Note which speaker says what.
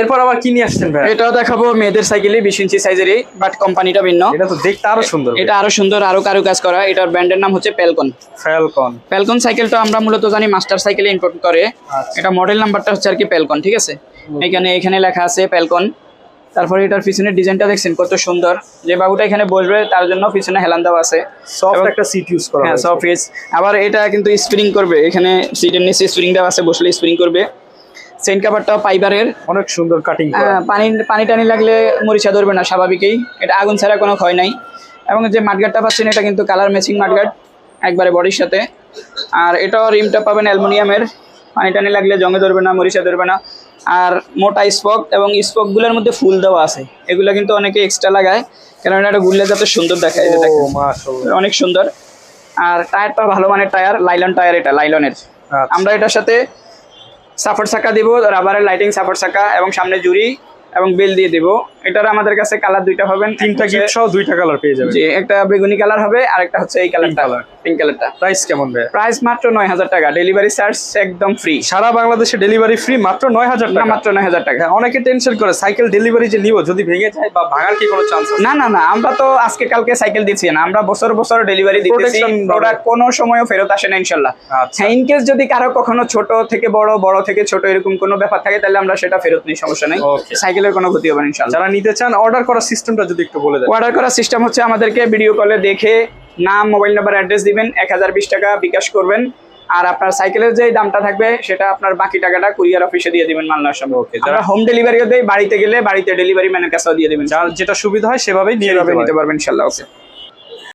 Speaker 1: এরপর আবার কি নিয়ে আসছেন ভাই?
Speaker 2: এটাও দেখাবো মেয়েদের সাইকেলই বিশ ইঞ্চি সাইজেরই বাট কোম্পানিটা ভিন্ন।
Speaker 1: এটা তো দেখতে আরও সুন্দর
Speaker 2: এটা আরও সুন্দর আরও কারু কাজ করা। এটার ব্র্যান্ডের নাম হচ্ছে প্যালকন
Speaker 1: ফ্যালকন
Speaker 2: প্যালকন সাইকেলটা আমরা মূলত জানি মাস্টার সাইকেলে ইম্পোর্ট করে।
Speaker 1: আচ্ছা।
Speaker 2: এটা মডেল নাম্বারটা হচ্ছে আর কি প্যালকন ঠিক আছে? এখানে এখানে লেখা আছে প্যালকন তারপরে এটার পিছনের ডিজাইনটা দেখছেন কত সুন্দর। যে বাবুটা এখানে বসবে তার জন্য পিছনে হেলান দেওয়া আছে।
Speaker 1: সফট একটা সিট ইউজ করা
Speaker 2: হ্যাঁ। সফট আবার এটা কিন্তু স্প্রিং করবে। এখানে সিটের নিচে স্প্রিং দেওয়া আছে বসলে স্প্রিং করবে। সেন্ট কাভারটাও ফাইবারের।
Speaker 1: অনেক সুন্দর কাটিং
Speaker 2: পানি পানি টানি লাগলে মরিচা ধরবে না স্বাভাবিকই। এটা আগুন ছাড়া কোনো ক্ষয় নাই। এবং যে মাঠগাটটা পাচ্ছেন এটা কিন্তু কালার ম্যাচিং মাঠগাট একবারে বডির সাথে। আর এটাও রিমটা পাবেন অ্যালুমিনিয়ামের। পানি টানি লাগলে জঙে ধরবে না মরিচা ধরবে না। আর মোটা স্পক এবং স্পকগুলোর মধ্যে ফুল দেওয়া আছে। এগুলো কিন্তু অনেকে এক্সট্রা লাগায় কারণ এটা ঘুরলে যাতে সুন্দর দেখায় অনেক সুন্দর। আর টায়ারটা ভালো মানের টায়ার লাইলন টায়ার এটা লাইলনের।
Speaker 1: আচ্ছা।
Speaker 2: আমরা এটার সাথে সাপোর্ট সাকা দিব রাবারের লাইটিং সাপোর্ট সাকা এবং সামনে জুড়ি এবং বেল দিয়ে দিব। এটার আমাদের কাছে কালার দুইটা পাবেন
Speaker 1: তিনটা গিফট সহ দুইটা কালার পেয়ে যাবেন।
Speaker 2: জি একটা বেগুনি কালার হবে আর একটা হচ্ছে এই কালারটা
Speaker 1: colour।
Speaker 2: পিঙ্ক কালারটা
Speaker 1: প্রাইস কেমন ভাই
Speaker 2: প্রাইস মাত্র নয় হাজার টাকা। ডেলিভারি চার্জ একদম ফ্রি
Speaker 1: সারা বাংলাদেশে ডেলিভারি ফ্রি মাত্র নয় হাজার টাকা?
Speaker 2: মাত্র নয় হাজার টাকা।
Speaker 1: হ্যাঁ, অনেকে টেনশন করে সাইকেল ডেলিভারি যে নিব যদি ভেঙে যায় বা ভাঙার কি কোনো চান্স
Speaker 2: না না না আমরা তো আজকে কালকে সাইকেল দিচ্ছি না। আমরা বছর বছর ডেলিভারি দিতেছি। প্রোডাক্ট কোনো সময়ও ফেরত আসে না ইনশাল্লাহ
Speaker 1: আচ্ছা।
Speaker 2: হ্যাঁ ইনকেস যদি কারও কখনো ছোট থেকে বড় বড় থেকে ছোট এরকম কোনো ব্যাপার থাকে তাহলে আমরা সেটা ফেরত নিই সমস্যা নেই। সাইকেলের কোনো ক্ষতি হবে না ইনশাল্লাহ
Speaker 1: যারা নিতে চান অর্ডার করার সিস্টেমটা যদি একটু বলে দেন।
Speaker 2: অর্ডার করার সিস্টেম হচ্ছে আমাদেরকে ভিডিও কলে দেখে নাম মোবাইল নাম্বার অ্যাড্রেস দিবেন এক হাজার বিশ টাকা বিকাশ করবেন। আর আপনার সাইকেলের যে দামটা থাকবে সেটা আপনার বাকি টাকাটা কুরিয়ার অফিসে দিয়ে দিবেন মালনার সময়।
Speaker 1: ওকে
Speaker 2: যারা হোম ডেলিভারিও দেয় বাড়িতে গেলে বাড়িতে ডেলিভারি ম্যানের কাছেও দিয়ে দেবেন।
Speaker 1: যার যেটা সুবিধা হয় সেভাবেই নিয়ে নিতে
Speaker 2: পারবেন। ইনশাল্লাহ ওকে